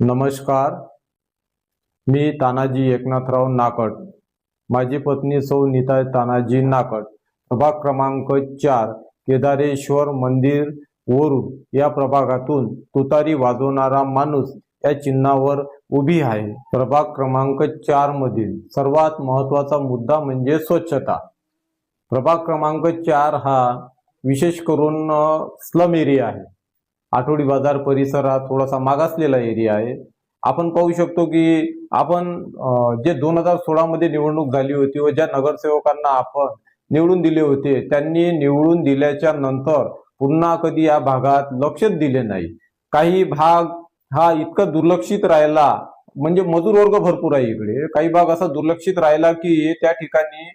नमस्कार. मी तानाजी एकनाथराव नाकट. माझी पत्नी सौ नीता तानाजी नाकट. प्रभाग क्रमांक चार केदारेश्वर मंदिर वरून या प्रभागातून तुतारी वाजवणारा माणूस या चिन्हावर उभी आहे. प्रभाग क्रमांक चार मधील सर्वात महत्त्वाचा मुद्दा म्हणजे स्वच्छता. प्रभाग क्रमांक चार हा विशेष करून स्लम एरिया आहे. आठवडी बाजार परिसर हा थोडासा मागासलेला एरिया आहे. आपण पाहू शकतो की आपण जे दोन हजार सोळा मध्ये निवडणूक झाली होती व ज्या नगरसेवकांना आपण निवडून दिले होते त्यांनी निवडून दिल्याच्या नंतर पुन्हा कधी या भागात लक्षच दिले नाही. काही भाग हा इतका दुर्लक्षित राहिला म्हणजे मजूर वर्ग भरपूर आहे इकडे. काही भाग असा दुर्लक्षित राहिला की त्या ठिकाणी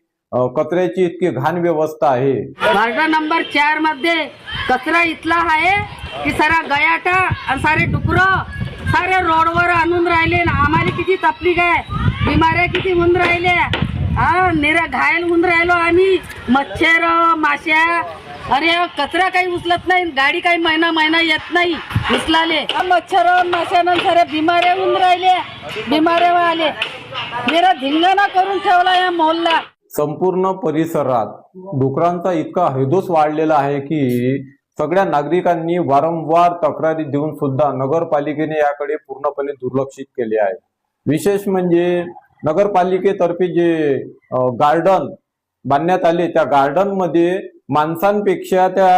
कचऱ्याची इतकी घाण व्यवस्था आहे. वार्ड नंबर चारमध्ये कचरा इथला आहे. की सारा गयाटा आणि सारे डुकरं सारे रोडवर आणून राहिले आम्हाला किती तकलीफ आहे बिमाऱ्या किती होऊन राहिल्या हा निरा घायल होऊन राहिलो आम्ही. मच्छर माश्या अरे कचरा काही उचलत नाही गाडी काही महिना महिना येत नाही उचलाले. मच्छर माश्यानं सारे बिमाऱ्या होऊन राहिल्या बिमाऱ्या आले निरा धिंगाणा करून ठेवला या मोहल्ला. संपूर्ण परिसरात डुकरांचा इतका हैदोस वाढलेला आहे की सगळ्या नागरिकांनी वारंवार तक्रारी देऊन सुद्धा नगरपालिकेने याकडे पूर्णपणे दुर्लक्षित केले आहे. विशेष म्हणजे नगरपालिकेतर्फे जे गार्डन बांधण्यात आले त्या गार्डनमध्ये माणसांपेक्षा त्या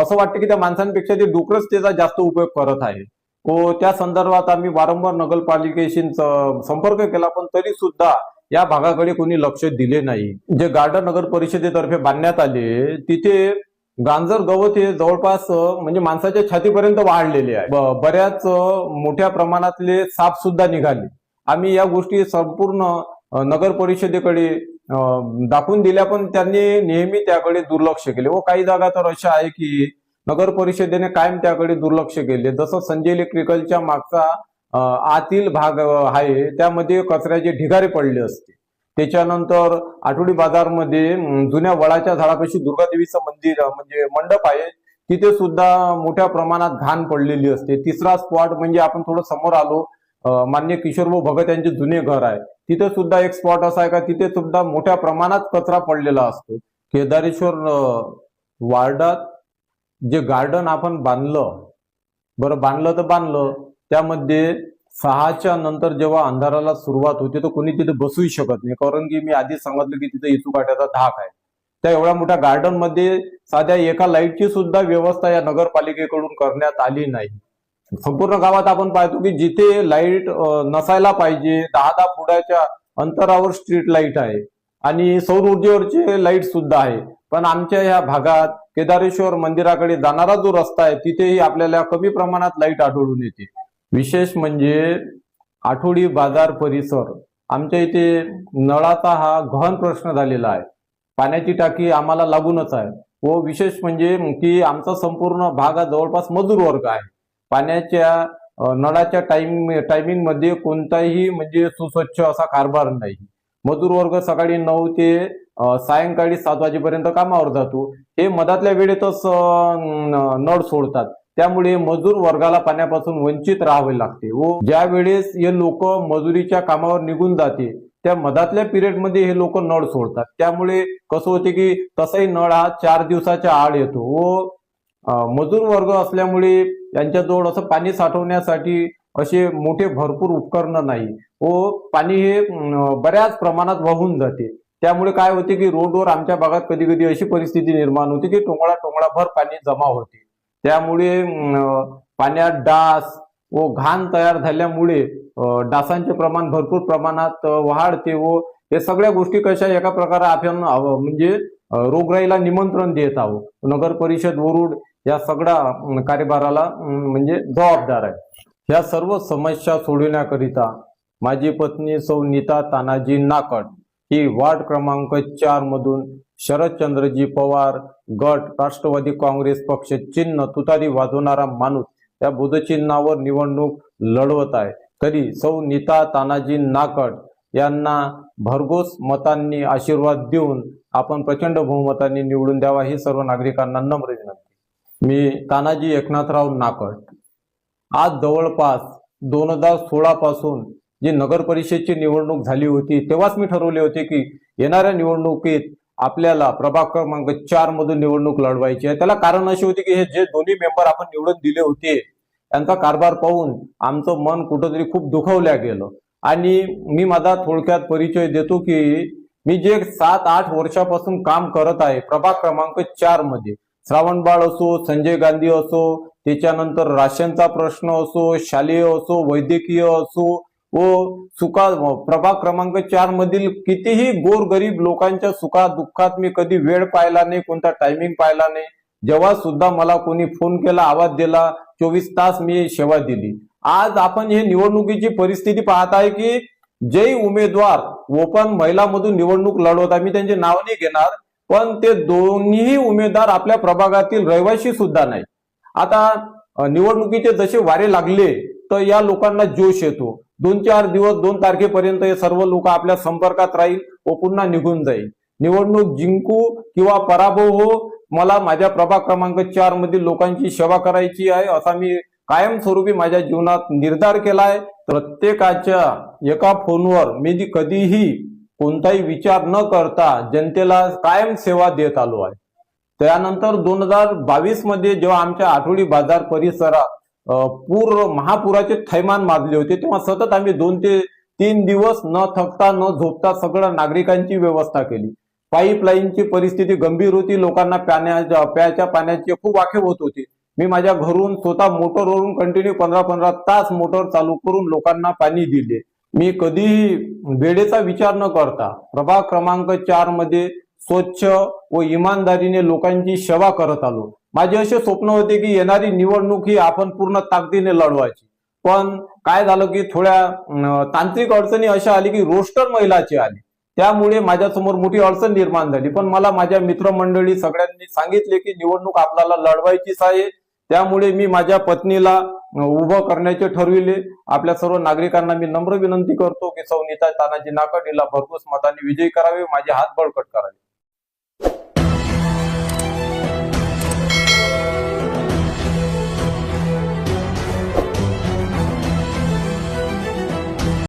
असं वाटतं की त्या माणसांपेक्षा ते डुकरच त्याचा जास्त उपयोग करत आहे. व त्या संदर्भात आम्ही वारंवार नगरपालिकेशी संपर्क केला पण तरी सुद्धा या भागाकडे कोणी लक्ष दिले नाही. जे गार्डन नगर परिषदेतर्फे बांधण्यात आले तिथे गांजर गवत हे जवळपास म्हणजे माणसाच्या छातीपर्यंत वाढलेले आहे. बऱ्याच मोठ्या प्रमाणातले साप सुद्धा निघाले. आम्ही या गोष्टी संपूर्ण नगर परिषदेकडे दाखवून दिल्या पण त्यांनी नेहमी त्याकडे दुर्लक्ष केले. व काही जागा तर अशा आहे की नगर परिषदेने कायम त्याकडे दुर्लक्ष केले. जसं संजय इलेक्ट्रिकलच्या मागचा आतील भाग आहे त्यामध्ये कचऱ्याचे ढिगारे पडले असते. त्याच्यानंतर आठवडी बाजारमध्ये जुन्या वडाच्या झाडापाशी दुर्गादेवीचं मंदिर म्हणजे मंडप आहे. तिथे सुद्धा मोठ्या प्रमाणात घाण पडलेली असते. तिसरा स्पॉट म्हणजे आपण थोडं समोर आलो मान्य किशोरभाऊ भगत यांचे जुने घर आहे. तिथे सुद्धा एक स्पॉट असा आहे का तिथे सुद्धा मोठ्या प्रमाणात कचरा पडलेला असतो. केदारेश्वर वार्डात जे गार्डन आपण बांधलं बरं बांधलं तर बांधलं त्यामध्ये सहाच्या नंतर जेव्हा अंधाराला सुरुवात होते तर कोणी तिथे बसूही शकत नाही. कारण की मी आधीच सांगितलं की तिथे इचूकाट्याचा धाक आहे. त्या एवढ्या मोठ्या गार्डनमध्ये साध्या एका लाईटची सुद्धा व्यवस्था या नगरपालिकेकडून करण्यात आली नाही. संपूर्ण गावात आपण पाहतो की जिथे लाइट नसायला पाहिजे दहा दहा फुटाच्या अंतरावर स्ट्रीट लाइट आहे. आणि सौर ऊर्जेवरचे लाइट सुद्धा आहे. पण आमच्या या भागात केदारेश्वर मंदिराकडे जाणारा जो रस्ता आहे तिथेही आपल्याला कमी प्रमाणात लाइट आढळून येते. विशेष म्हणजे आठवडी बाजार परिसर. आमच्या इथे नळाचा हा गहन प्रश्न झालेला आहे. पाण्याची टाकी आम्हाला लागूनच आहे. व विशेष म्हणजे की आमचा संपूर्ण भाग हा जवळपास मजूर वर्ग आहे. पाण्याच्या नळाच्या टाइम टायमिंगमध्ये कोणताही म्हणजे सुस्वच्छ असा कारभार नाही. मजूर वर्ग सकाळी नऊ ते सायंकाळी सात वाजेपर्यंत कामावर जातो. हे मधातल्या वेळेतच न- नळ सोडतात. त्यामुळे मजूर वर्गाला पाण्यापासून वंचित राहावे लागते. व ज्या वेळेस हे लोक मजुरीच्या कामावर निघून जाते त्या मधातल्या पिरियडमध्ये हे लोक नळ सोडतात. त्यामुळे कसं होते की तसाही नळ हा चार दिवसाच्या आड येतो. व मजूर वर्ग असल्यामुळे यांच्याजवळ असं पाणी साठवण्यासाठी असे मोठे भरपूर उपकरणं नाही. व पाणी हे बऱ्याच प्रमाणात वाहून जाते. त्यामुळे काय होते की रोडवर आमच्या भागात कधी कधी अशी परिस्थिती निर्माण होते की टोंगळा टोंगळाभर पाणी जमा होते. त्यामुळे पाण्यात डास व घाण तयार झाल्यामुळे डासांचे प्रमाण भरपूर प्रमाणात वाढते व हे सगळ्या गोष्टी कशा एका प्रकारे आपण म्हणजे रोगराईला निमंत्रण देत आहोत. नगर परिषद वरुड या सगळ्या कार्यभाराला म्हणजे जबाबदार आहे. या सर्व समस्या सोडविण्याकरिता माझी पत्नी सौ नीता तानाजी नाकट ही वार्ड क्रमांक चार मधून शरदचंद्रजी पवार गट राष्ट्रवादी काँग्रेस पक्ष चिन्ह तुतारी वाजवणारा माणूस. त्या बुधचिन्हावर निवडणूक लढवत आहे. तरी सौ नीता तानाजी नाकट यांना भरघोस मतांनी आशीर्वाद देऊन आपण प्रचंड बहुमतांनी निवडून द्यावा ही सर्व नागरिकांना नम्र विनंती. मी तानाजी एकनाथराव नाकट आज जवळपास दोन हजार सोळा पासून जी नगर परिषदची निवडणूक झाली होती तेव्हाच मी ठरवले होते की येणाऱ्या निवडणुकीत आपल्याला प्रभाग क्रमांक चार मधून निवडणूक लढवायची आहे. त्याला कारण अशी होते की हे जे दोन्ही मेंबर आपण निवडून दिले होते त्यांचा कारभार पाहून आमचं मन कुठंतरी खूप दुखावल्या गेलं. आणि मी माझा थोडक्यात परिचय देतो की मी जे सात आठ वर्षापासून काम करत आहे प्रभाग क्रमांक चारमध्ये. श्रावणबाळ असो संजय गांधी असो त्याच्यानंतर राशनचा प्रश्न असो शालेय असो वैद्यकीय असो व सुखा प्रभाग क्रमांक चार मधील कितीही गोरगरीब लोकांच्या सुखा दुःखात मी कधी वेळ पाहिला नाही कोणता टायमिंग पाहिला नाही. जेव्हा सुद्धा मला कोणी फोन केला आवाज दिला चोवीस तास मी सेवा दिली. आज आपण हे निवडणुकीची परिस्थिती पाहत आहे की जे उमेदवार ओपन महिलामधून निवडणूक लढवत आहे. मी त्यांचे नाव नाही घेणार पण ते दोन्ही उमेदवार आपल्या प्रभागातील रहिवाशी सुद्धा नाही आता निवडणुकीचे जसे वारे लागले तर या लोकांना जोश येतो. दोन चार दिवस दोन तारखेपर्यंत हे सर्व लोक आपल्या संपर्कात राहील व पुन्हा निघून जाईल. निवडणूक जिंकू किंवा पराभव हो मला माझ्या प्रभाग क्रमांक चार मधील लोकांची सेवा करायची आहे असा मी कायमस्वरूपी माझ्या जीवनात निर्धार केला आहे प्रत्येकाच्या एका फोनवर मी कधीही कोणताही विचार न करता जनतेला कायम सेवा देत आलो आहे. त्यानंतर दोन हजार बावीसमध्ये जेव्हा आमच्या आठवडी बाजार परिसरात पूर महापुराचे थैमान माजले होते. तेव्हा सतत आम्ही दोन ते तीन दिवस न थकता न झोपता सगळं नागरिकांची व्यवस्था केली. पाईपलाईनची परिस्थिती गंभीर होती. लोकांना प्याण्याच्या प्याच्या पाण्याची खूप वाखेव होत होती. मी माझ्या घरून स्वतः मोटरवरून कंटिन्यू पंधरा पंधरा तास मोटर चालू करून लोकांना पाणी दिले. मी कधीही वेळेचा विचार न करता प्रभाग क्रमांक चारमध्ये स्वच्छ व इमानदारीने लोकांची सेवा करत आलो. माझे असे स्वप्न होते की येणारी निवडणूक ही आपण पूर्ण ताकदीने लढवायची. पण काय झालं की थोड्या तांत्रिक अडचणी अशा आली की रोस्टर महिलाची आली. त्यामुळे माझ्यासमोर मोठी अडचण निर्माण झाली. पण मला माझ्या मित्रमंडळी सगळ्यांनी सांगितले की निवडणूक आपल्याला लढवायचीच आहे. त्यामुळे मी माझ्या पत्नीला उभं करण्याचे ठरविले. आपल्या सर्व नागरिकांना मी नम्र विनंती करतो. की सौ नीता तानाजी नाकडीला भरघोस मताने विजयी करावे. माझे हात बळकट करावे.